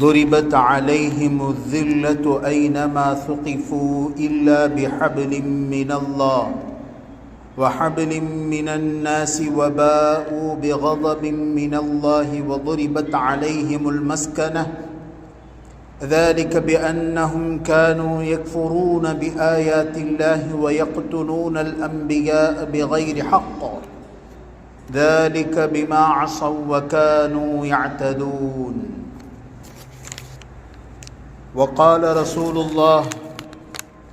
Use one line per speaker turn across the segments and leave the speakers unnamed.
ضربت عليهم الذلة أينما ثقفوا إلا بحبل من الله وحبل من الناس وباءوا بغضب من الله وضربت عليهم المسكنة. ذلك بأنهم كانوا يكفرون بآيات الله ويقتلون الأنبياء بغير حق. ذلك بما عصوا وكانوا يعتدون. وقال رسول الله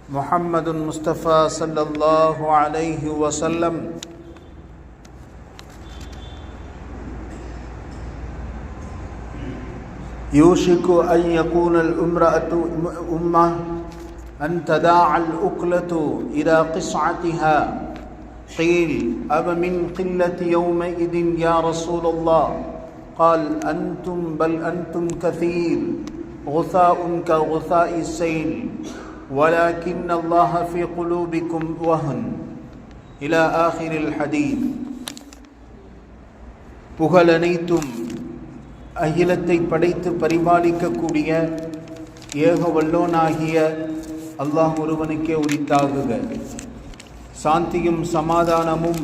محمد مصطفى صلى الله عليه وسلم يوشك أن يكون الأمرأة أمة أن تداعى الأكلة إلى قصعتها. قيل أب من قلة يومئذ يا رسول الله؟ قال أنتم بل أنتم كثير. غثاء كغثاء السيل ولكن الله في قلوبكم وهن إلى آخر الحديث புகழனைத்தும் அகிலத்தை படைத்து பரிபாலிக்கக்கூடிய ஏக வல்லோனாகிய அல்லாஹ் ஒருவனுக்கே உரித்தாகுக சாந்தியும் சமாதானமும்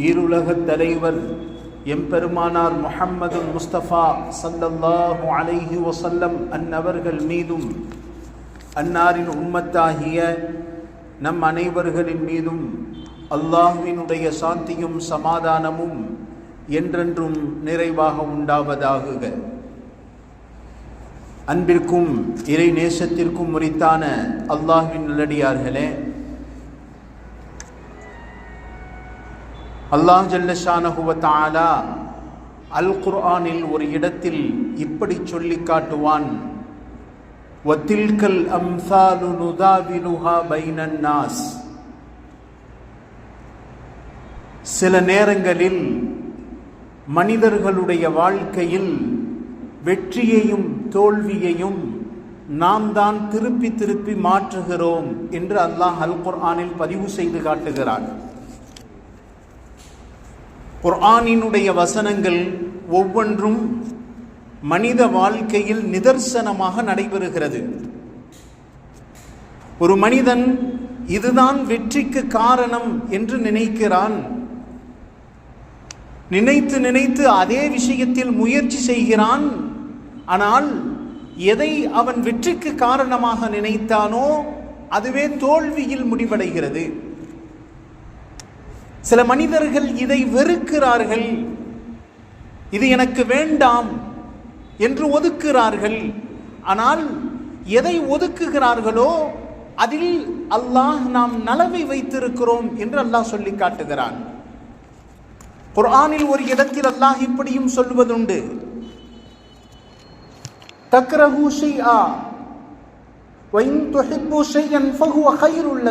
ஈருலகத் தலைவர் எம்பெருமானார் முஹம்மது முஸ்தபா சல்லல்லாஹு அலைஹி வசல்லம் அன்னவர்கள் மீதும் அன்னாரின் உம்மத்தாகிய நம் அனைவர்களின் மீதும் அல்லாஹுவினுடைய சாந்தியும் சமாதானமும் என்றென்றும் நிறைவாக உண்டாவதாகுக அன்பிற்கும் இறை நேசத்திற்கும் முறித்தான அல்லாஹுவின் நல்லடியார்களே அல்லாஹ் ஜல்லஷானஹுவத்தாலா அல் குர்ஆனில் ஒரு இடத்தில் இப்படி சொல்லி காட்டுவான். வத்தில்கல் அம்சாலு நுதாவிலுஹா பைனன் நாஸ். சில நேரங்களில் மனிதர்களுடைய வாழ்க்கையில் வெற்றியையும் தோல்வியையும் நாம் தான் திருப்பி திருப்பி மாற்றுகிறோம் என்று அல்லாஹ் அல் குர்ஆனில் பதிவு செய்து காட்டுகிறான். குர்ஆனினுடைய வசனங்கள் ஒவ்வொன்றும் மனித வாழ்க்கையில் நிதர்சனமாக நடைபெறுகிறது. ஒரு மனிதன் இதுதான் வெற்றிக்கு காரணம் என்று நினைக்கிறான். நினைத்து நினைத்து அதே விஷயத்தில் முயற்சி செய்கிறான். ஆனால் எதை அவன் வெற்றிக்கு காரணமாக நினைத்தானோ அதுவே தோல்வியில் முடிவடைகிறது. சில மனிதர்கள் இதை வெறுக்கிறார்கள். இது எனக்கு வேண்டாம் என்று ஒதுக்குகிறார்கள். ஆனால் எதை ஒதுக்குகிறார்களோ அதில் அல்லாஹ் நாம் நலவை வைத்திருக்கிறோம் என்று அல்லாஹ் சொல்லி காட்டுகிறான். குர்ஆனில் ஒரு இடத்தில் அல்லாஹ் இப்படியும் சொல்வதுண்டு தக்ரஹு ஷைஆ. வைன் துஹிப்பு ஷையன் ஃபஹுவ கைருல்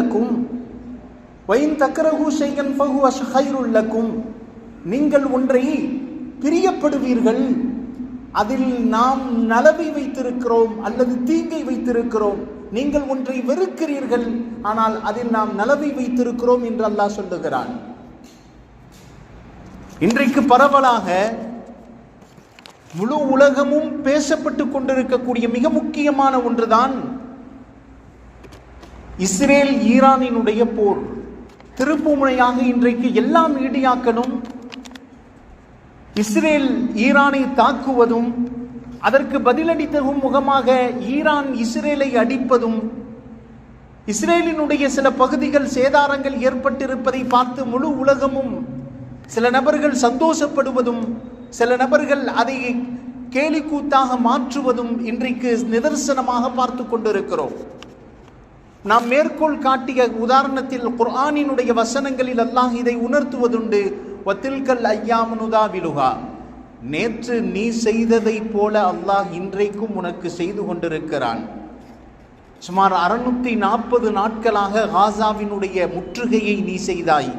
வைன் தக்கரகு செய்யன் ஃபஹுவ ஹைருல்லக்கும் நீங்கள் ஒன்றை பிரியப்படுவீர்கள். அதில் நாம் நலவை வைத்திருக்கிறோம் அல்லது தீங்கை வைத்திருக்கிறோம். நீங்கள் ஒன்றை வெறுக்கிறீர்கள் ஆனால் அதில் நாம் நலவை வைத்திருக்கிறோம் என்று அல்லாஹ் சொல்லுகிறான். இன்றைக்கு பரவலாக முழு உலகமும் பேசப்பட்டு கொண்டிருக்கக்கூடிய மிக முக்கியமான ஒன்றுதான் இஸ்ரேல் ஈரானினுடைய போர். திருப்புமுனையாக இன்றைக்கு எல்லாம் ஈடியாக்கணும் இஸ்ரேல் ஈரானை தாக்குவதும் அதற்கு பதிலடி தரும் முகமாக ஈரான் இஸ்ரேலை அடிப்பதும் இஸ்ரேலினுடைய சில பகுதிகள் சேதாரங்கள் ஏற்பட்டிருப்பதை பார்த்து முழு உலகமும் சில நபர்கள் சந்தோஷப்படுவதும் சில நபர்கள் அதை கேலிக்கூத்தாக மாற்றுவதும் இன்றைக்கு நிதர்சனமாக பார்த்து கொண்டிருக்கிறோம். நாம் மேற்கோள் காட்டிய உதாரணத்தில் குர்ஆனினுடைய வசனங்களில் அல்லாஹ் இதை உணர்த்துவதுண்டு. வத்தில்கல் ஐயாமனுதா விலுகா. நேற்று நீ செய்ததைப் போல அல்லாஹ் இன்றைக்கும் உனக்கு செய்து கொண்டிருக்கிறான். சுமார் அறுநூத்தி நாற்பது நாட்களாக காசாவினுடைய முற்றுகையை நீ செய்தாய்.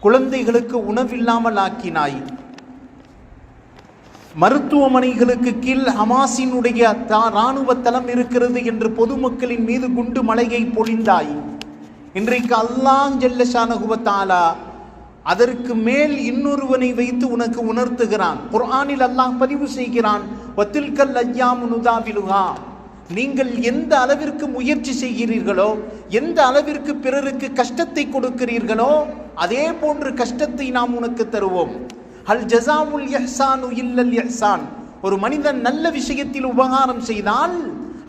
குழந்தைகளுக்கு உணவில்லாமல் ஆக்கினாய். மருத்துவமனைகளுக்கு கீழ் ஹமாஸினுடைய தா- ராணுவ தளம் இருக்கிறது என்று பொதுமக்களின் மீது குண்டு மலையை பொழிந்தாய். இன்றைக்கு அல்லாம் ஜல்லஷானகுவத்தாலா அதற்கு மேல் இன்னொருவனை வைத்து உனக்கு உணர்த்துகிறான். குர்ஆனில் அல்லாஹ் பதிவு செய்கிறான் வத்தில்கல் ஐயாமு நுதாவிலுகா நீங்கள் எந்த அளவிற்கு முயற்சி செய்கிறீர்களோ எந்த அளவிற்கு பிறருக்கு கஷ்டத்தை கொடுக்கிறீர்களோ அதே போன்று கஷ்டத்தை நாம் உனக்கு தருவோம். ஹல் ஜசாமுல் இஹ்சானு இல்லல் இஹ்சான். ஒரு மனிதன் நல்ல விஷயத்தில் உபகாரம் செய்தால்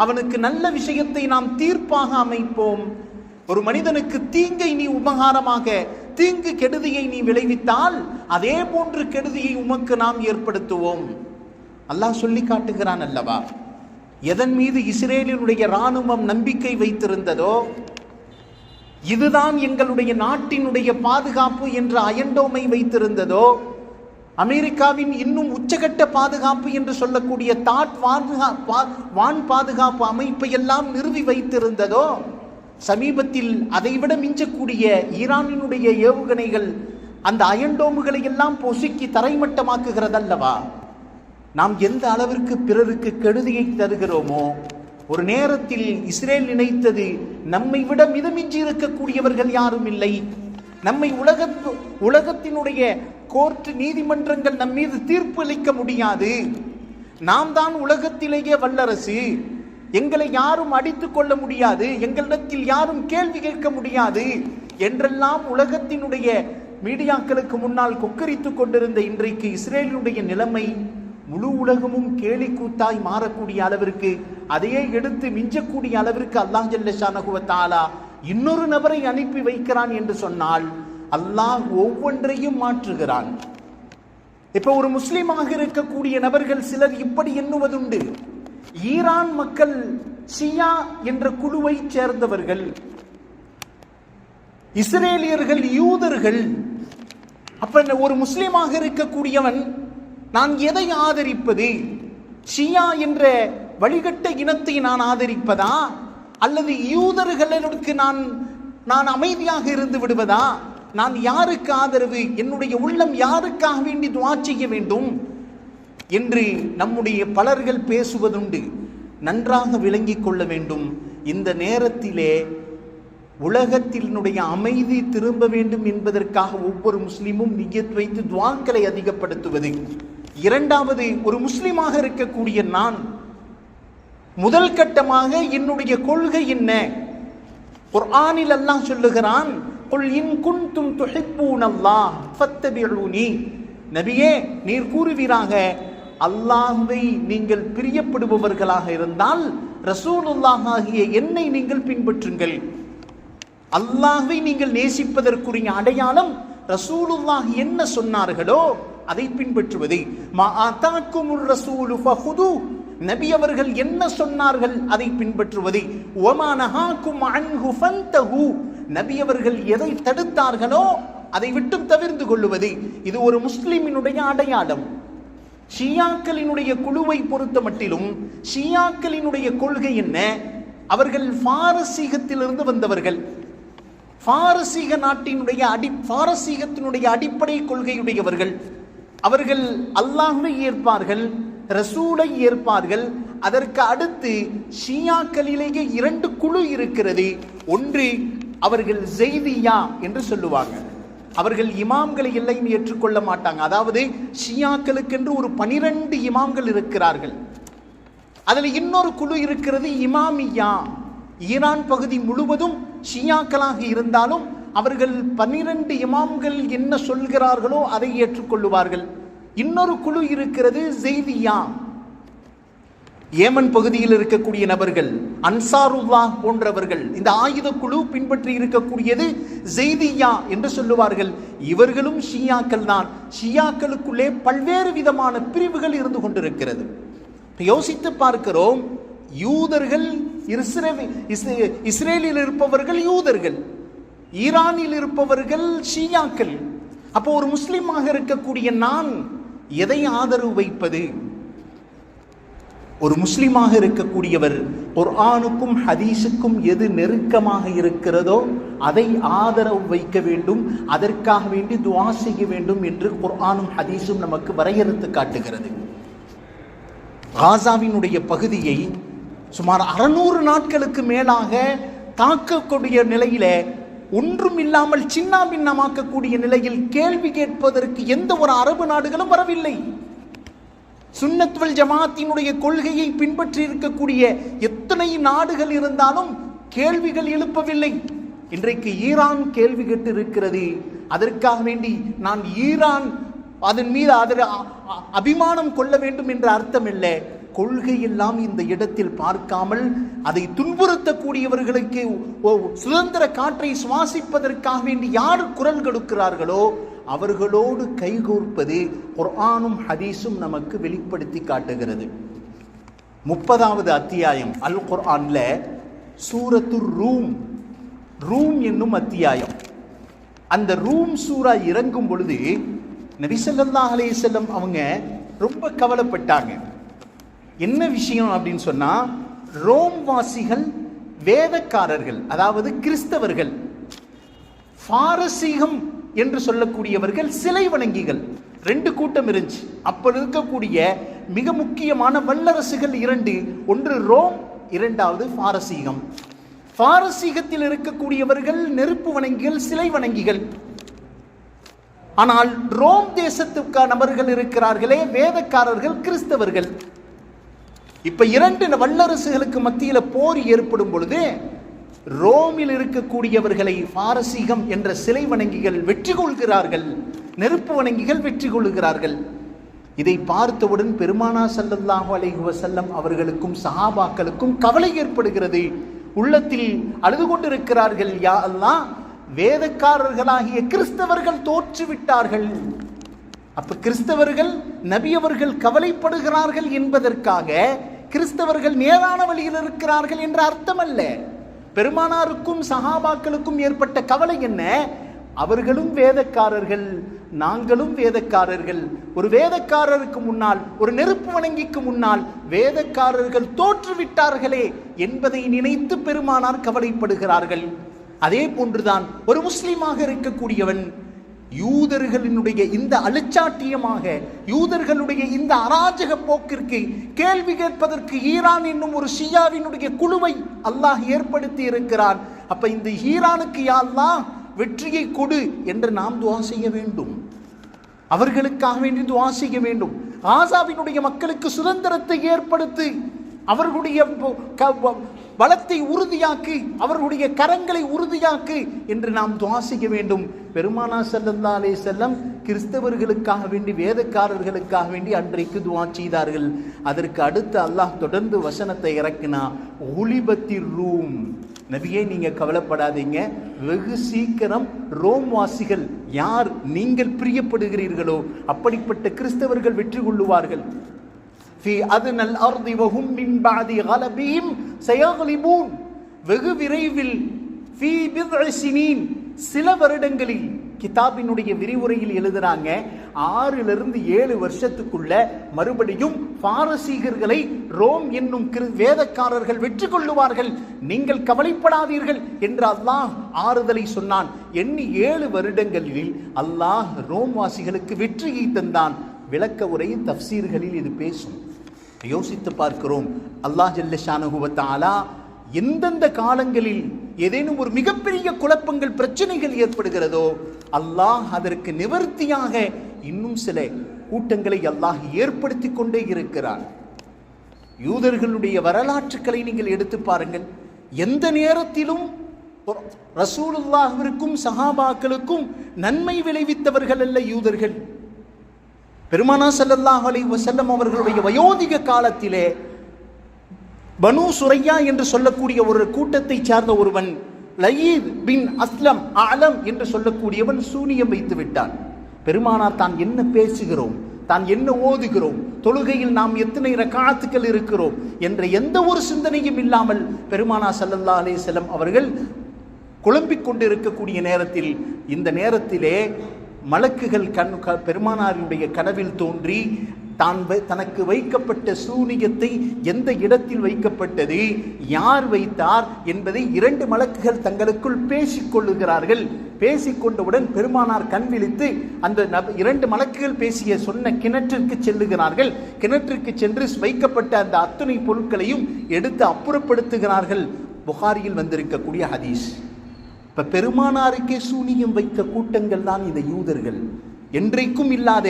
அவனுக்கு நல்ல விஷயத்தை நாம் தீர்ப்பாக அமைப்போம். ஒரு மனிதனுக்கு தீங்கை நீ உபகாரமாக தீங்கு கெடுதியை நீ விளைவித்தால் அதே போன்று கெடுதியை உமக்கு நாம் ஏற்படுத்துவோம். அல்லாஹ் சொல்லி காட்டுகிறான் அல்லவா எதன் மீது இஸ்ரேலினுடைய இராணுவம் நம்பிக்கை வைத்திருந்ததோ இதுதான் எங்களுடைய நாட்டினுடைய பாதுகாப்பு என்ற அயண்டோமை வைத்திருந்ததோ அமெரிக்காவின் இன்னும் உச்சகட்ட பாதுகாப்பு என்று சொல்லக்கூடிய தாட் பாதுகா வான் பாதுகாப்பு அமைப்பை எல்லாம் நிறுவி வைத்திருந்ததோ சமீபத்தில் அதைவிட மிஞ்சக்கூடிய ஈரானினுடைய ஏவுகணைகள் அந்த அயண்டோமுகளை எல்லாம் பொசுக்கி தரைமட்டமாக்குகிறதல்லவா? நாம் எந்த அளவிற்கு பிறருக்கு கெடுதியை தருகிறோமோ ஒரு நேரத்தில் இஸ்ரேல் நினைத்தது நம்மை விட மிதமிஞ்சி இருக்கக்கூடியவர்கள் யாரும் இல்லை. நம்மை உலகத்து உலகத்தினுடைய கோர்ட் நீதிமன்றங்கள் நம் மீது தீர்ப்பு அளிக்க முடியாது. நாம் தான் உலகத்திலேயே வல்லரசு. எங்களை யாரும் அடித்துக் கொள்ள முடியாது. எங்களிடத்தில் யாரும் கேள்வி கேட்க முடியாது. என்றெல்லாம் உலகத்தினுடைய மீடியாக்களுக்கு முன்னால் கொக்கரித்துக் கொண்டிருந்த இன்றைக்கு இஸ்ரேலினுடைய நிலைமை முழு உலகமும் கேலி கூத்தாய் மாறக்கூடிய அளவிற்கு அதையே எடுத்து மிஞ்சக்கூடிய அளவிற்கு அல்லாஹ் ஜல்லஷா நகுவத்தாலா இன்னொரு நபரை அனுப்பி வைக்கிறான் என்று சொன்னால் அல்லாஹ் ஒவ்வொன்றையும் மாற்றுகிறான். இப்ப ஒரு முஸ்லீமாக இருக்கக்கூடிய நபர்கள் சிலர் இப்படி எண்ணுவதுண்டு. ஈரான் மக்கள் ஷியா என்ற குழுவை சேர்ந்தவர்கள் இஸ்ரேலியர்கள் யூதர்கள். அப்ப இந்த ஒரு முஸ்லீமாக இருக்கக்கூடியவன் நான் எதை ஆதரிப்பது? ஷியா என்ற வழிகட்ட இனத்தை நான் ஆதரிப்பதா? அல்லது யூதர்களுக்கு நான் நான் அமைதியாக இருந்து விடுவதா? நான் யாருக்கு ஆதரவு? என்னுடைய உள்ளம் யாருக்காக வேண்டி துவா செய்ய வேண்டும்? என்று நம்முடைய பலர்கள் பேசுவதுண்டு. நன்றாக விளங்கிக் கொள்ள வேண்டும். இந்த நேரத்திலே உலகத்தினுடைய அமைதி திரும்ப வேண்டும் என்பதற்காக ஒவ்வொரு முஸ்லீமும் நியத் வைத்து துவாக்களை அதிகப்படுத்துவது. இரண்டாவது ஒரு முஸ்லீமாக இருக்கக்கூடிய நான் முதல் கட்டமாக என்னுடைய கொள்கை என்ன? குர்ஆனில் அல்லாஹ் சொல்லுகிறான் குல் இன் குன்தும் துஹிப்பூன் அல்லாஹ் ஃபத்தபிஊனி நபியே நீர் கூறுவீராக. அல்லாஹ்வை நீங்கள் பிரியப்படுபவர்களாக இருந்தால் ரசூலுல்லாஹ் ஆகிய என்னை நீங்கள் பின்பற்றுங்கள். அல்லாஹ்வை நீங்கள் நேசிப்பதற்குரிய அடையாளம் ரசூலுல்லாஹ் என்ன சொன்னார்களோ அதை பின்பற்றுவது. மா ஆதாக்குமுர் ரசூலு ஃபஹுது. நபி அவர்கள் என்ன சொன்னார்கள் அதை பின்பற்றுவது. ஒமா நஹாக்கும் அன்ஹு ஃபந்தஹு. நபி அவர்கள் எதை தடுத்தார்களோ அதை விட்டும் தவிர்ந்து கொள்ளுவது. இது ஒரு முஸ்லிமினுடைய அடையாளம். ஷியாக்களினுடைய குழுவை பொறுத்த மட்டிலும் ஷியாக்களினுடைய கொள்கை என்ன? அவர்கள் பாரசீகத்திலிருந்து வந்தவர்கள். பாரசீக நாட்டினுடைய அடி பாரசீகத்தினுடைய அடிப்படை கொள்கையுடையவர்கள். அவர்கள் அல்லாஹ்வை ஏற்பார்கள் ரசூலை ஏற்பார்கள். அதற்கு அடுத்து ஷியாக்களிலேயே இரண்டு குழு இருக்கிறது. ஒன்று அவர்கள் ஜெய்தியா என்று சொல்லுவாங்க. அவர்கள் இமாம்களை எல்லையும் ஏற்றுக்கொள்ள மாட்டாங்க. அதாவது ஷியாக்களுக்கென்று ஒரு பனிரெண்டு இமாம்கள் இருக்கிறார்கள். அதில் இன்னொரு குழு இருக்கிறது இமாமியா. ஈரான் பகுதி முழுவதும் ஷியாக்களாக இருந்தாலும் அவர்கள் பன்னிரண்டு இமாம்கள் என்ன சொல்கிறார்களோ அதை ஏற்றுக்கொள்ளுவார்கள். இன்னொரு குழு இருக்கிறது ஜெய்தியா ஏமன் பகுதியில் இருக்கக்கூடிய நபர்கள் அன்சாருல்லா போன்றவர்கள் இந்த ஆயுத குழு பின்பற்றி இருக்கக்கூடியது ஜெய்தியா என்று சொல்லுவார்கள். இவர்களும் ஷியாக்கள் தான். ஷியாக்களுக்குள்ளே பல்வேறு விதமான பிரிவுகள் இருந்து கொண்டிருக்கிறது. யோசித்து பார்க்கிறோம் யூதர்கள் இஸ்- இஸ்ரேலில் இருப்பவர்கள் யூதர்கள் ஈரானில் இருப்பவர்கள் ஷியாக்கள். அப்போ ஒரு முஸ்லீமாக இருக்கக்கூடிய நான் எதை ஆதரவு வைப்பது? ஒரு முஸ்லீமாக இருக்கக்கூடியவர் குர்ஆனுக்கும் ஹதீஸுக்கும் எது நெருக்கமாக இருக்கிறதோ அதை ஆதரவு வைக்க வேண்டும் அதற்காக வேண்டி துவா செய்ய வேண்டும் என்று குர்ஆனும் ஹதீஸும் நமக்கு வரையறுத்து காட்டுகிறது. காசாவினுடைய பகுதியை சுமார் அறுநூறு நாட்களுக்கு மேலாக தாக்கக்கூடிய நிலையில ஒன்றும் இல்லாமல் சின்ன பின்னமாக்கக்கூடிய நிலையில் கேள்வி கேட்பதற்கு எந்த ஒரு அரபு நாடுகளும் வரவில்லை. சுன்னத்வல் ஜமாத்தினுடைய கொள்கையை பின்பற்றி இருக்கக்கூடிய எத்தனை நாடுகள் இருந்தாலும் கேள்விகள் எழுப்பவில்லை. இன்றைக்கு ஈரான் கேள்வி கேட்டு இருக்கிறது அதற்காக வேண்டி நான் ஈரான் அதன் மீது அதில் அ- அபிமானம் கொள்ள வேண்டும் என்ற அர்த்தம் இல்லை கொள்கை எல்லாம் இந்த இடத்தில் பார்க்காமல் அதை துன்புறுத்தக்கூடியவர்களுக்கு சுதந்திர காற்றை சுவாசிப்பதற்காக வேண்டி யார் குரல் கொடுக்கிறார்களோ அவர்களோடு கைகோர்ப்பது குர்ஆனும் ஹதீஸும் நமக்கு வெளிப்படுத்தி காட்டுகிறது. முப்பதாவது அத்தியாயம் அல் குர்ஆனில் சூரத்து ரூம் ரூம் என்னும் அத்தியாயம். அந்த ரூம் சூரா இறங்கும் பொழுது நபி ஸல்லல்லாஹு அவங்க ரொம்ப கவலைப்பட்டாங்க. என்ன விஷயம் அப்படின்னு சொன்னால் ரோம் வாசிகள் வேதக்காரர்கள் அதாவது கிறிஸ்தவர்கள் பாரசீகம் என்று சொல்லக்கூடியவர்கள் சிலை வணங்கிகள். ரெண்டு கூட்டம் இருந்துச்சு. அப்போ இருக்கக்கூடிய மிக முக்கியமான வல்லரசுகள் இரண்டு. ஒன்று ரோம் இரண்டாவது பாரசீகம். பாரசீகத்தில் இருக்கக்கூடியவர்கள் நெருப்பு வணங்கிகள் சிலை வணங்கிகள். ஆனால் ரோம் தேசத்துக்கா நபர்கள் இருக்கிறார்களே வேதக்காரர்கள் கிறிஸ்தவர்கள். இப்ப இரண்டு வல்லரசுகளுக்கு மத்தியில போர் ஏற்படும் பொழுது ரோமில் இருக்கக்கூடியவர்களை பாரசீகம் என்ற சிலை வணங்கிகள் வெற்றி கொள்கிறார்கள் நெருப்பு வணங்கிகள் வெற்றி கொள்கிறார்கள் இதை பார்த்தவுடன் பெருமானா சல்லல்லாஹு அலைஹி வசல்லம் அவர்களுக்கும் சஹாபாக்களுக்கும் கவலை ஏற்படுகிறது. உள்ளத்தில் அழுது கொண்டிருக்கிறார்கள் யா அல்லா வேதக்காரர்களாகிய கிறிஸ்தவர்கள் தோற்றுவிட்டார்கள். அப்ப கிறிஸ்தவர்கள் நபியவர்கள் கவலைப்படுகிறார்கள் என்பதற்காக கிறிஸ்தவர்கள் நேரான வழியில் இருக்கிறார்கள் என்ற அர்த்தம் அல்ல பெருமானாருக்கும் சஹாபாக்களுக்கும் ஏற்பட்ட கவலை என்ன? அவர்களும் வேதக்காரர்கள் நாங்களும் வேதக்காரர்கள். ஒரு வேதக்காரருக்கு முன்னால் ஒரு நெருப்பு வணங்கிக்கு முன்னால் வேதக்காரர்கள் தோற்றுவிட்டார்களே என்பதை நினைத்து பெருமானார் கவலைப்படுகிறார்கள். அதே போன்றுதான் ஒரு முஸ்லீமாக இருக்கக்கூடியவன் யூதர்களினுடைய இந்த அலச்சாட்டியமாக யூதர்களுடைய இந்த அராஜக போக்கிற்கு கேள்வி கேட்பதற்கு ஈரான் என்னும் ஒரு ஷியாவினுடைய குழுவை அல்லாஹ் ஏற்படுத்தி இருக்கிறான். அப்ப இந்த ஈரானுக்கு யாரெல்லாம் வெற்றியை கொடு என்று நாம் துவா செய்ய வேண்டும். அவர்களுக்காக வேண்டி துவா செய்ய வேண்டும். ஆசாவினுடைய மக்களுக்கு சுதந்திரத்தை ஏற்படுத்தி அவர்களுடைய பலத்தை உறுதியாக்கு அவர்களுடைய கரங்களை உறுதியாக்கு என்று நாம் துவாசிக்க வேண்டும். பெருமானா செல்லந்தா அலே செல்லம் கிறிஸ்தவர்களுக்காக வேண்டி வேதக்காரர்களுக்காக வேண்டி அன்றைக்கு துவா செய்தார்கள். அதற்கு அடுத்து அல்லாஹ் தொடர்ந்து வசனத்தை இறக்கினா ஒளிபத்தி ரூம். நபியே நீங்கள் கவலைப்படாதீங்க. வெகு சீக்கிரம் ரோம் வாசிகள் யார் நீங்கள் பிரியப்படுகிறீர்களோ அப்படிப்பட்ட கிறிஸ்தவர்கள் வெற்றி கொள்ளுவார்கள். ஃபி அதுனல் அர்தி வஹும் மின் பாதி கலபீம் சயகலிபூன் வெகு விரைவில் ஃபி பித்இசினீன் சில வருடங்களில் கிதாபினுடைய விரிவுரையில் எழுதுறாங்க ஆறிலிருந்து ஏழு வருஷத்துக்குள்ள மறுபடியும் பாரசீகர்களை ரோம் என்னும் கிரு வேதக்காரர்கள் வெற்றி கொள்ளுவார்கள் நீங்கள் கவலைப்படாதீர்கள் என்று அல்லாஹ் ஆறுதலை சொன்னான் எண்ணி ஏழு வருடங்களில் அல்லாஹ் ரோம் வாசிகளுக்கு வெற்றியை தந்தான் விளக்க உரை தப்சீர்களில் இது பேசும் யோசித்து பார்க்கிறோம். அல்லாஹ் ஜல்லஷானுகுவத்தாலா எந்தெந்த காலங்களில் ஏதேனும் ஒரு மிகப்பெரிய குழப்பங்கள் பிரச்சனைகள் ஏற்படுகிறதோ அல்லாஹ் அதற்கு நிவர்த்தியாக இன்னும் சில கூட்டங்களை அல்லாஹ் ஏற்படுத்தி கொண்டே இருக்கிறார் யூதர்களுடைய வரலாற்றுக்களை நீங்கள் எடுத்து பாருங்கள். எந்த நேரத்திலும் ரசூலுல்லாஹிற்கும் சஹாபாக்களுக்கும் நன்மை விளைவித்தவர்கள் அல்ல யூதர்கள். பெருமானா செல்லல்லாஹ் அலி வசல்லம் அவர்களுடைய வயோதிக காலத்திலே பனு சுரையா என்று சொல்லக்கூடிய ஒரு கூட்டத்தை சார்ந்த ஒருவன் லயீத் பின் அஸ்லம் அலம் என்று சொல்லக்கூடியவன் சூனியம் வைத்து விட்டான். பெருமானார் தான் என்ன பேசுகிறோம்? தான் என்ன ஓதுகிறோம்? தொழுகையில் நாம் எத்தனை ரக்காத்துக்கள் இருக்கிறோம்? என்ற எந்த ஒரு சிந்தனையும் இல்லாமல் பெருமானா சல்லல்லா அலே செல்லம் அவர்கள் குழம்பிக் கொண்டிருக்கக்கூடிய நேரத்தில் இந்த நேரத்திலே மலக்குகள் கண் க- பெருமானாரினுடைய கனவில் தோன்றி தான் வை- தனக்கு வைக்கப்பட்ட சூனியத்தை எந்த இடத்தில் வைக்கப்பட்டது யார் வைத்தார் என்பதை இரண்டு மலக்குகள் தங்களுக்குள் பேசிக்கொள்ளுகிறார்கள் பேசிக்கொண்டவுடன் பெருமானார் கண் விழித்து அந்த இரண்டு மலக்குகள் பேசிய சொன்ன கிணற்றிற்கு செல்லுகிறார்கள். கிணற்றிற்கு சென்று வைக்கப்பட்ட அந்த அத்துணை பொருட்களையும் எடுத்து அப்புறப்படுத்துகிறார்கள். புகாரியில் வந்திருக்கக்கூடிய ஹதீஸ். இப்ப பெருமானாருக்கே சூனியம் வைத்த கூட்டங்கள் தான் இந்த யூதர்கள். என்றைக்கும் இல்லாத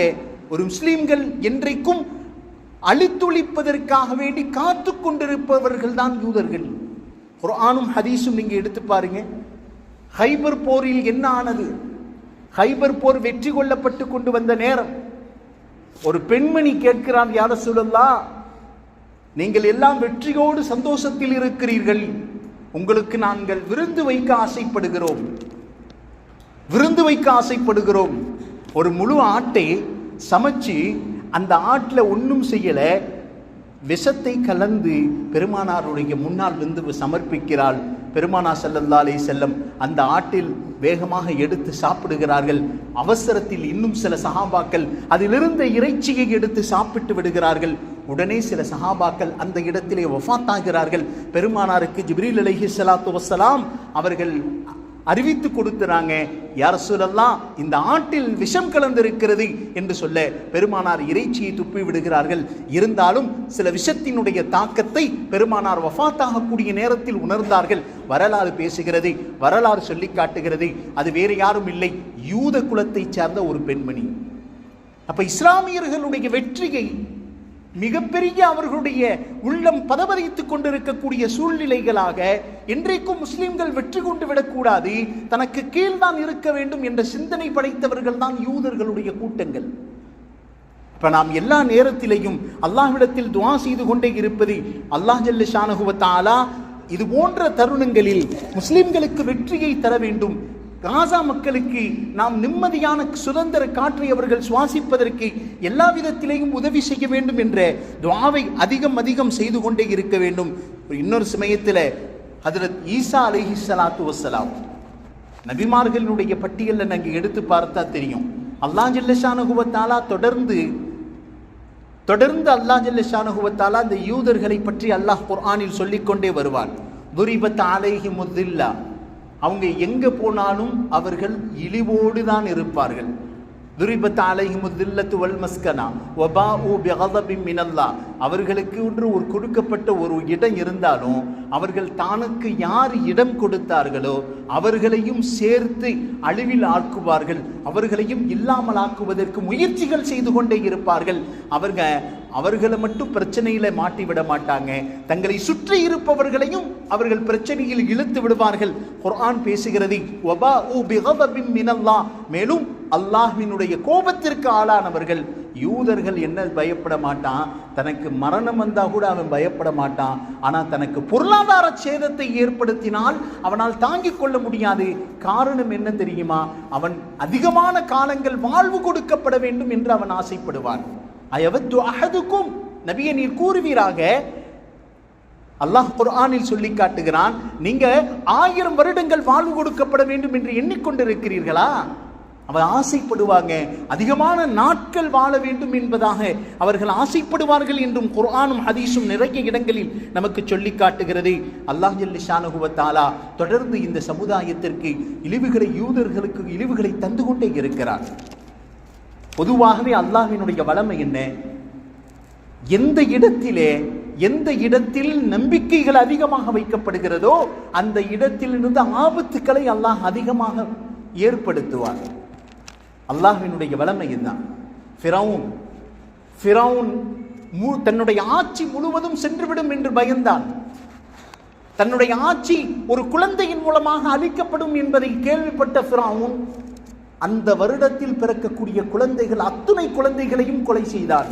ஒரு முஸ்லீம்கள் என்றைக்கும் அழித்துழிப்பதற்காக வேண்டி காத்து கொண்டிருப்பவர்கள் தான் யூதர்கள். குரானும் ஹதீஸும் நீங்க எடுத்து பாருங்க. ஹைபர் போரில் என்ன ஆனது? ஹைபர் போர் வெற்றி கொள்ளப்பட்டு கொண்டு வந்த நேரம். ஒரு பெண்மணி கேட்கிறான் யார சொல்லலாம் நீங்கள் எல்லாம் வெற்றியோடு சந்தோஷத்தில் இருக்கிறீர்கள். உங்களுக்கு நாங்கள் விருந்து வைக்க ஆசைப்படுகிறோம். விருந்து வைக்க ஆசைப்படுகிறோம். ஒரு முழு ஆட்டை சமைச்சு அந்த ஆட்டில் ஒன்றும் செய்யலை. விஷத்தை கலந்து பெருமானாருடைய முன்னால் வந்து சமர்ப்பிக்கிறாள். பெருமானா செல்லந்தாலே செல்லம் அந்த ஆட்டில் வேகமாக எடுத்து சாப்பிடுகிறார்கள். அவசரத்தில் இன்னும் சில சகாபாக்கள் அதிலிருந்த இறைச்சியை எடுத்து சாப்பிட்டு விடுகிறார்கள். உடனே சில சஹாபாக்கள் அந்த இடத்திலே வஃபாத்தாகிறார்கள் பெருமானாருக்கு ஜிப்ரீல் அலஹி சலாத்து வசலாம் அவர்கள் அறிவித்து கொடுத்துறாங்க யார் சொல்லலாம் இந்த ஆட்டில் விஷம் கலந்திருக்கிறது என்று சொல்ல பெருமானார் இறைச்சியை துப்பி விடுகிறார்கள். இருந்தாலும் சில விஷத்தினுடைய தாக்கத்தை பெருமானார் வஃபாத்தாகக்கூடிய நேரத்தில் உணர்ந்தார்கள். வரலாறு பேசுகிறது வரலாறு சொல்லி காட்டுகிறது. அது வேறு யாரும் இல்லை யூத குலத்தைச் சார்ந்த ஒரு பெண்மணி. அப்ப இஸ்லாமியர்களுடைய வெற்றியை மிகப்பெரிய அவர்களுடைய உள்ளம் பதவதித்துக் கொண்டிருக்கக்கூடிய சூழ்நிலைகளாக இன்றைக்கும் முஸ்லிம்கள் வெற்றி கொண்டு விடக்கூடாது. தனக்கு கீழ்தான் இருக்க வேண்டும் என்ற சிந்தனை படைத்தவர்கள் தான் யூதர்களுடைய கூட்டங்கள். இப்ப நாம் எல்லா நேரத்திலையும் அல்லாஹ்விடத்தில் துவா செய்து கொண்டே இருப்பது அல்லாஹ் ஜல்லு ஷானகுவத்தாலா இது போன்ற தருணங்களில் முஸ்லிம்களுக்கு வெற்றியை தர வேண்டும் காசா மக்களுக்கு நாம் நிம்மதியான சுதந்திர காற்றை அவர்கள் சுவாசிப்பதற்கு எல்லா விதத்திலேயும் உதவி செய்ய வேண்டும் என்ற துவாவை அதிகம் அதிகம் செய்து கொண்டே இருக்க வேண்டும். இன்னொரு சமயத்தில் ஹதரத் ஈசா அலைஹி சலாத்து வசலாம் நபிமார்களினுடைய பட்டியலில் நாங்கள் எடுத்து பார்த்தா தெரியும். அல்லாஹ் ஜல்லஷானுகுவத்தாலா தொடர்ந்து தொடர்ந்து அல்லாஹ் ஜல்லஷானுகுவத்தாலா இந்த யூதர்களை பற்றி அல்லாஹ் குர்ஆனில் சொல்லிக்கொண்டே வருவான். துரிபத் அலைஹி முதில்லா அவங்க எங்கே போனாலும் அவர்கள் இழிவோடு தான் இருப்பார்கள். துரிபத் அலைஹிம் தில்லத்து வல் மஸ்கனா ஒபா ஊ பெகதபி மினல்லா. அவர்களுக்கு ஒன்று ஒரு கொடுக்கப்பட்ட ஒரு இடம் இருந்தாலும் அவர்கள் தானுக்கு யார் இடம் கொடுத்தார்களோ அவர்களையும் சேர்த்து அழிவில் ஆக்குவார்கள். அவர்களையும் இல்லாமல் ஆக்குவதற்கு முயற்சிகள் செய்து கொண்டே இருப்பார்கள். அவர்கள் அவர்களை மட்டும் பிரச்சனையில மாட்டி விட மாட்டாங்க. தங்களை சுற்றி இருப்பவர்களையும் அவர்கள் பிரச்சனையில் இழுத்து விடுவார்கள். குர்ஆன் பேசுகிறது மேலும் அல்லாஹ்வினுடைய கோபத்திற்கு ஆளானவர்கள். யூதர்கள் என்ன பயப்பட மாட்டான்? தனக்கு மரணம் வந்தா கூட அவன் பயப்பட மாட்டான். ஆனால் தனக்கு பொருளாதார சேதத்தை ஏற்படுத்தினால் அவனால் தாங்கிக் கொள்ள முடியாது. காரணம் என்ன தெரியுமா? அவன் அதிகமான காலங்கள் வாழ்வு கொடுக்கப்பட வேண்டும் என்று அவன் ஆசைப்படுவான். அயவத்து அஹதுக்கும். நபியை நீர் கூறுவீராக. அல்லாஹ் குர்ஆனில் சொல்லி காட்டுகிறான் நீங்க ஆயிரம் வருடங்கள் வாழ்வு கொடுக்கப்பட வேண்டும் என்று எண்ணிக்கொண்டிருக்கிறீர்களா? அவர் ஆசைப்படுவாங்க அதிகமான நாட்கள் வாழ வேண்டும் என்பதாக அவர்கள் ஆசைப்படுவார்கள் என்றும் குர்ஆனும் ஹதீஸும் நிறைய இடங்களில் நமக்கு சொல்லி காட்டுகிறது. அல்லாஹ் ஜல்லி ஷானுகுவத்தாலா தொடர்ந்து இந்த சமுதாயத்திற்கு இழிவுகளை யூதர்களுக்கு இழிவுகளை தந்து கொண்டே இருக்கிறார். பொதுவாகவே அல்லாஹினுடைய வளமை என்ன? எந்த இடத்திலே எந்த இடத்தில் நம்பிக்கைகள் அதிகமாக வைக்கப்படுகிறதோ அந்த இடத்திலிருந்து ஆபத்துக்களை அல்லாஹ் அதிகமாக ஏற்படுத்துவார். அல்லாஹினுடைய வளமை இதுதான் ஃபிரவுன். ஃபிரௌன் மு தன்னுடைய ஆட்சி முழுவதும் சென்றுவிடும் என்று பயந்தான். தன்னுடைய ஆட்சி ஒரு குழந்தையின் மூலமாக அழிக்கப்படும் என்பதை கேள்விப்பட்ட ஃபிரவுன் அந்த வருடத்தில் பிறக்கக்கூடிய குழந்தைகள் அத்துணை குழந்தைகளையும் கொலை செய்தான்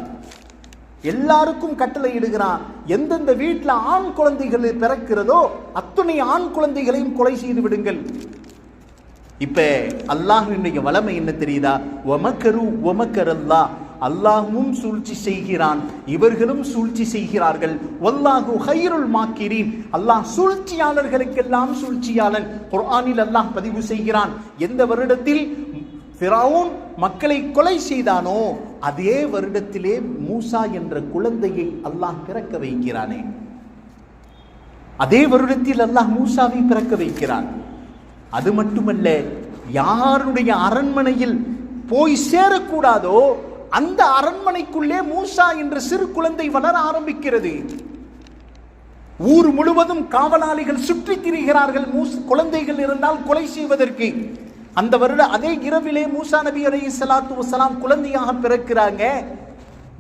எல்லாருக்கும் கட்டளை இடுகிறான் எந்தெந்த வீட்டில் ஆண் குழந்தைகள் பிறக்கிறதோ அத்துணை ஆண் குழந்தைகளையும் கொலை செய்து விடுங்கள். இப்ப அல்லாஹினுடைய வளமை என்ன தெரியுதா? ஒமக்கரு ஒமக்கரல்லா அல்லாஹும் சூழ்ச்சி செய்கிறான் இவர்களும் சூழ்ச்சி செய்கிறார்கள். ஒல்லாஹு ஹைருல் மாக்கிரீன். அல்லாஹ் சூழ்ச்சியாளர்களுக்கெல்லாம் சூழ்ச்சியாளன். குர்ஆனில் அல்லாஹ் பதிவு செய்கிறான் எந்த வருடத்தில் ஃபிரௌன் மக்களை கொலை செய்தானோ அதே வருடத்திலே மூசா என்ற குழந்தையை அல்லாஹ் பிறக்க வைக்கிறானே. அதே வருடத்தில் அல்லாஹ் மூசாவை பிறக்க வைக்கிறான். அது மட்டுமல்ல யாருடைய அரண்மனையில் போய் சேரக்கூடாதோ அந்த அரண்மனைக்குள்ளே மூசா என்ற சிறு குழந்தை வளர ஆரம்பிக்கிறது. ஊர் முழுவதும் காவலாளிகள் சுற்றித் திரிகிறார்கள் மூஸ் குழந்தைகள் இருந்தால் கொலை செய்வதற்கு. அந்த வருட அதே இரவிலே மூசா நபி அலைஹி சலாத்து வசலாம் குழந்தையாக பிறக்கிறாங்க.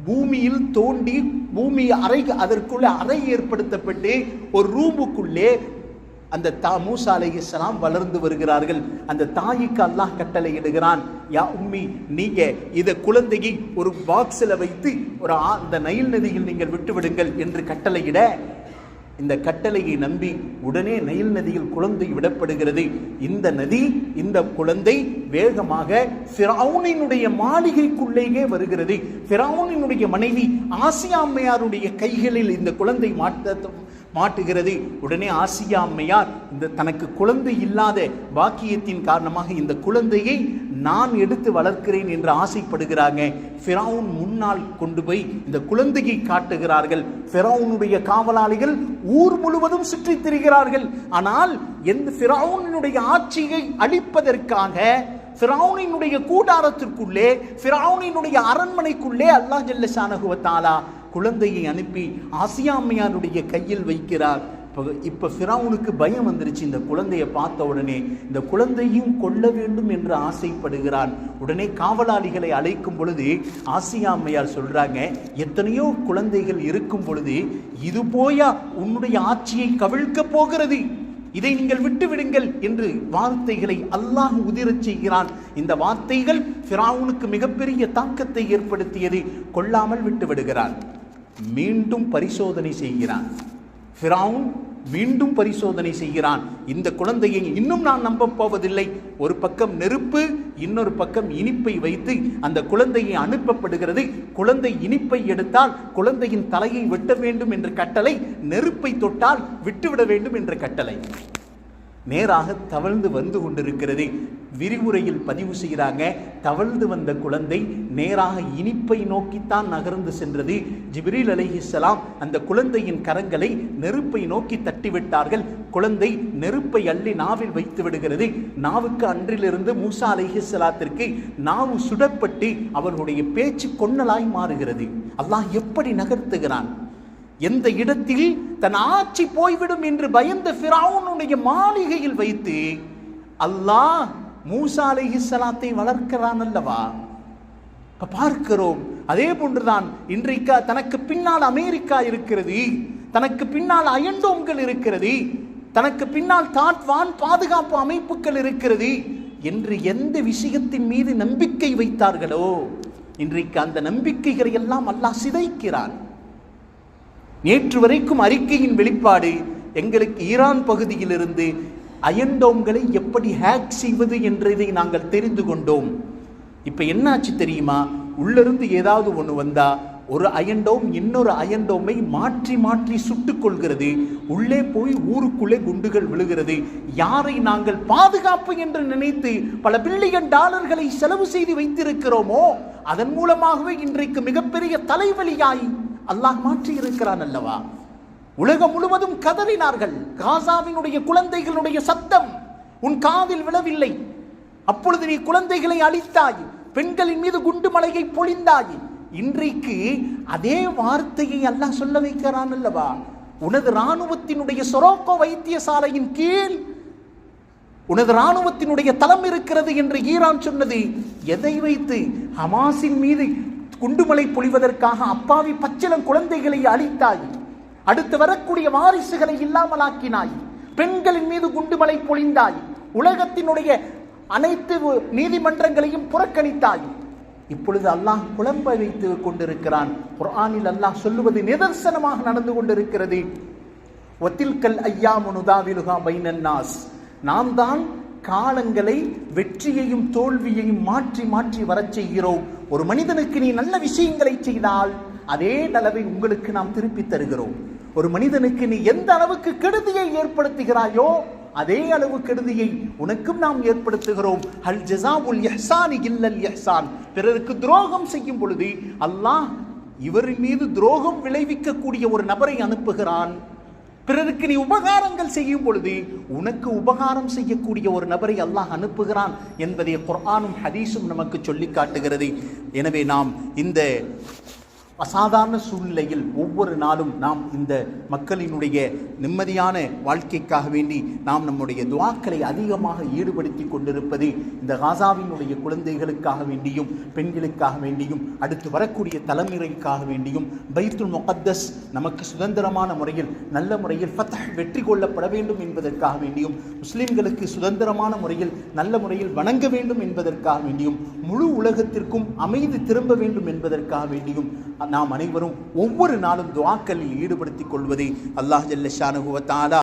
பூமியில் தோண்டி பூமி அறை அதற்குள்ளே அறை ஏற்படுத்தப்பட்டு ஒரு ரூமுக்குள்ளே அந்த தா மூசா அலைஹிஸ்ஸலாம் வளர்ந்து வருகிறார்கள். அந்த தாய்க்கு அல்லாஹ் கட்டளை இடுகிறான் யா உம்மி நீங்க இதை குழந்தையை ஒரு பாக்ஸில் வைத்து ஒரு அந்த நைல் நதியில் நீங்கள் விட்டு விடுங்கள் என்று கட்டளையிட இந்த கட்டளையை நம்பி உடனே நைல் நதியில் குழந்தை விடப்படுகிறது. இந்த நதி இந்த குழந்தை வேகமாக ஃபிரௌனினுடைய மாளிகைக்குள்ளேயே வருகிறது. ஃபிரௌனினுடைய மனைவி ஆசியா அம்மையாருடைய கைகளில் இந்த குழந்தை மாட்ட மாட்டுகிறது உடனே ஆசியா அம்மையார் இந்த தனக்கு குழந்தை இல்லாத பாக்கியத்தின் காரணமாக இந்த குழந்தையை நான் எடுத்து வளர்க்கிறேன் என்று ஆசைப்படுகிறாங்க. ஃபிரௌன் முன்னால் கொண்டு போய் இந்த குழந்தையை காட்டுகிறார்கள். ஃபிரௌனுடைய காவலாளிகள் ஊர் முழுவதும் சுற்றித் திரிகிறார்கள். ஆனால் எந்த ஃபிரௌனுடைய ஆட்சியை அழிப்பதற்காக ஃபிரௌனினுடைய கூடாரத்திற்குள்ளே ஃபிரௌனினுடைய அரண்மனைக்குள்ளே அல்லாஹ் ஜல்ல சானகுவத்தாலா குழந்தையை அனுப்பி ஆசியாமையாருடைய கையில் வைக்கிறார். இப்போ இப்போ ஃபிராவுனுக்கு பயம் வந்துருச்சு. இந்த குழந்தையை பார்த்த உடனே இந்த குழந்தையும் கொல்ல வேண்டும் என்று ஆசைப்படுகிறான். உடனே காவலாளிகளை அழைக்கும் பொழுது ஆசியா அம்மையார் சொல்றாங்க எத்தனையோ குழந்தைகள் இருக்கும் பொழுது இது போயா உன்னுடைய ஆட்சியை கவிழ்க்க போகிறது. இதை நீங்கள் விட்டு விடுங்கள் என்று வார்த்தைகளை அல்லாஹ் உதிரச் செய்கிறான். இந்த வார்த்தைகள் ஃபிராவுனுக்கு மிகப்பெரிய தாக்கத்தை ஏற்படுத்தியது. கொல்லாமல் விட்டு விடுகிறான் மீண்டும் பரிசோதனை செய்கிறான். ஃபிரவுன் மீண்டும் பரிசோதனை செய்கிறான். இந்த குழந்தையை இன்னும் நான் நம்ப போவதில்லை. ஒரு பக்கம் நெருப்பு இன்னொரு பக்கம் இனிப்பை வைத்து அந்த குழந்தையை அனுப்பப்படுகிறது. குழந்தை இனிப்பை எடுத்தால் குழந்தையின் தலையை வெட்ட வேண்டும் என்ற கட்டளை நெருப்பை தொட்டால் விட்டுவிட வேண்டும் என்ற கட்டளை. நேராக தவழ்ந்து வந்து கொண்டிருக்கிறது. விரிவுரையில் பதிவு செய்கிறாங்க. தவழ்ந்து வந்த குழந்தை நேராக இனிப்பை நோக்கித்தான் நகர்ந்து சென்றது. ஜிப்ரீல் அலிஹிஸ்லாம் அந்த குழந்தையின் கரங்களை நெருப்பை நோக்கி தட்டிவிட்டார்கள். குழந்தை நெருப்பை அள்ளி நாவில் வைத்து விடுகிறது. நாவுக்கு அன்றிலிருந்து மூசா அலிஹிஸ்லாத்திற்கு நாவு சுடப்பட்டு அவர்களுடைய பேச்சு கொன்னலாய் மாறுகிறது. அல்லாஹ் எப்படி நகர்த்துகிறான்? எந்த இடத்தில் தன் ஆட்சி போய்விடும் என்று பயந்த ஃபிராவுனுடைய மாளிகையில் வைத்து அல்லாஹ் மூசா சலாத்தை வளர்க்கிறான் அல்லவா? இப்ப பார்க்கிறோம். அதே போன்றுதான் இன்றைக்கு தனக்கு பின்னால் அமெரிக்கா இருக்கிறது தனக்கு பின்னால் அயன்டோம்கள் இருக்கிறது தனக்கு பின்னால் தாட் வான் பாதுகாப்பு அமைப்புகள் இருக்கிறது என்று எந்த விஷயத்தின் மீது நம்பிக்கை வைத்தார்களோ? இன்றைக்கு அந்த நம்பிக்கைகளை எல்லாம் அல்லாஹ் சிதைக்கிறான். நேற்று வரைக்கும் அறிக்கையின் வெளிப்பாடு எங்களுக்கு ஈரான் பகுதியிலிருந்து அயன்டோம்களை எப்படி ஹேக் செய்வது என்றதை நாங்கள் தெரிந்து கொண்டோம். இப்போ என்னாச்சு தெரியுமா? உள்ளிருந்து ஏதாவது ஒன்று வந்தால் ஒரு அயன்டோம் இன்னொரு அயன்டோமை மாற்றி மாற்றி சுட்டுக்கொள்கிறது உள்ளே போய் ஊருக்குள்ளே குண்டுகள் விழுகிறது. யாரை நாங்கள் பாதுகாப்பு என்று நினைத்து பல பில்லியன் டாலர்களை செலவு செய்து வைத்திருக்கிறோமோ? அதன் மூலமாகவே இன்றைக்கு மிகப்பெரிய தலைவலியாய் அல்லாஹ் மாற்றி இருக்கிறான் அல்லவா? உலகம் முழுவதும் கதறினார்கள். காசாவினுடைய குழந்தைகளுடைய சத்தம் உன் காதில் விழவில்லை. அப்பொழுது நீ குழந்தைகளை அழித்தாய். பெண்களின் மீது குண்டு மலையை பொழிந்தாய். இன்றைக்கு அதே வார்த்தையை அல்லாஹ் சொல்ல வைக்கிறான் அல்லவா? உனது ராணுவத்தினுடைய சொரோக்கோ வைத்தியசாலையின் கீழ் உனது ராணுவத்தினுடைய தளம் இருக்கிறது என்று ஈரான் சொன்னது. எதை வைத்து? ஹமாஸின் மீது குண்டுமலை பொழிவதற்காக அப்பாவி பச்சிலம் குழந்தைகளை அழித்தாய். அடுத்து வரக்கூடிய வாரிசுகளை இல்லாமலாக்கினாய். பெண்களின் மீது குண்டுமலை பொழிந்தாய். உலகத்தினுடைய அனைத்து நீதிமன்றங்களையும் புறக்கணித்தாய். இப்பொழுது அல்லாஹ் புலம்ப வைத்து கொண்டிருக்கிறான். குர்ஆனில் அல்லாஹ் சொல்லுவது நிதர்சனமாக நடந்து கொண்டிருக்கிறது. ஒத்தில்கல் ஐயா முனுதாவிலுகா பைனன்னாஸ். நாம் தான் காலங்களை வெற்றியையும் தோல்வியையும் மாற்றி மாற்றி வரச் செய்கிறோம் ஒரு மனிதனுக்கு நீ நல்ல விஷயங்களை செய்தால் அதே அளவை உங்களுக்கு நாம் திருப்பி தருகிறோம். ஒரு மனிதனுக்கு நீ எந்த அளவுக்கு கெடுதியை ஏற்படுத்துகிறாயோ அதே அளவு கெடுதியை உனக்கும் நாம் ஏற்படுத்துகிறோம். ஹல் ஜஸாவுல் இஹ்சானி இல்லல் எஹ்சான் பிறருக்கு துரோகம் செய்யும் பொழுது அல்லாஹ் இவரின் மீது துரோகம் விளைவிக்கக்கூடிய ஒரு நபரை அனுப்புகிறான். பிறருக்கு நீ உபகாரங்கள் செய்யும் பொழுது உனக்கு உபகாரம் செய்யக்கூடிய ஒரு நபரை அல்லாஹ் அனுப்புகிறான் என்பதை குர்ஆனும் ஹதீஸும் நமக்கு சொல்லி காட்டுகிறது. எனவே நாம் இந்த அசாதாரண சூழ்நிலையில் ஒவ்வொரு நாளும் நாம் இந்த மக்களினுடைய நிம்மதியான வாழ்க்கைக்காக வேண்டி நாம் நம்முடைய துவாக்களை அதிகமாக ஈடுபடுத்தி கொண்டிருப்பது இந்த காசாவினுடைய குழந்தைகளுக்காக வேண்டியும் பெண்களுக்காக வேண்டியும் அடுத்து வரக்கூடிய தலைமுறைக்காக வேண்டியும் பைத்துல் முகத்தஸ் நமக்கு சுதந்திரமான முறையில் நல்ல முறையில் ஃபத்தஹ் வெற்றி கொள்ளப்பட வேண்டும் என்பதற்காக வேண்டியும் முஸ்லிம்களுக்கு சுதந்திரமான முறையில் நல்ல முறையில் வணங்க வேண்டும் என்பதற்காக வேண்டியும் முழு உலகத்திற்கும் அமைதி திரும்ப வேண்டும் என்பதற்காக வேண்டியும் நாம் அனைவரும் ஒவ்வொரு நாளும் துவாக்களில் ஈடுபடுத்திக் கொள்வதை அல்லாஹ் ஜல்லஷானுகுவத்தாலா